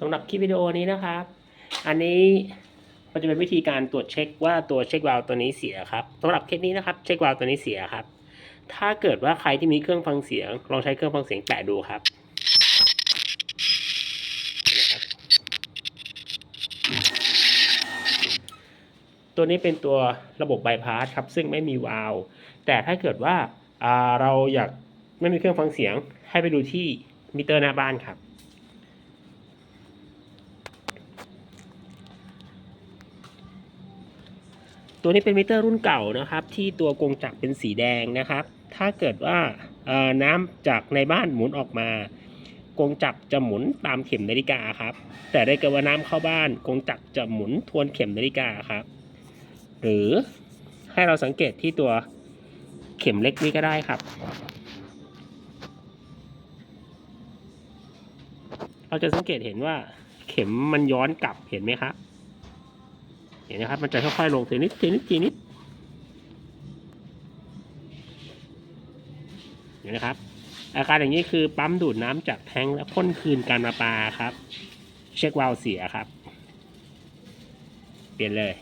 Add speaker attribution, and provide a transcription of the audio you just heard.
Speaker 1: สำหรับคลิปวิดีโอนี้นะครับ อันนี้มันจะเป็นวิธีการตรวจเช็คว่าตัวเช็ควาล์วตัวนี้เสียครับสำหรับเคสนี้นะครับเช็ควาล์วตัวนี้เสียครับ ถ้าเกิดว่าใครที่มีเครื่องฟังเสียง ลองใช้เครื่องฟังเสียงแปะดูครับเห็นะครับตัวนี้เป็นตัวระบบบายพาสครับซึ่งไม่มีวาล์วแต่ถ้าเกิดว่าอ่าเราอยากไม่มีเครื่องฟังเสียงให้ไปดูที่มิเตอร์หน้าบ้านครับ ตัวนี้เป็นมิเตอร์รุ่นเก่านะครับ ที่ตัวกงจักรเป็นสีแดงนะครับ ถ้าเกิดว่าน้ำจากในบ้านหมุนออกมากงจักรจะหมุนตามเข็มนาฬิกาครับ แต่ได้เกิดว่าน้ำเข้าบ้านกงจักรจะหมุนทวนเข็มนาฬิกาครับ หรือให้เราสังเกตที่ตัวเข็มเล็กนี้ก็ได้ครับ เราจะสังเกตเห็นว่าเข็มมันย้อนกลับเห็นไหมครับ เห็นนะครับมันจะค่อยๆลงทีนิดทีนิดทีนิดเห็นนะครับ อาการอย่างนี้คือปั๊มดูดน้ำจากแทงและพ่นคืนการประปาครับ เช็ควาล์วเสียครับ เปลี่ยนเลย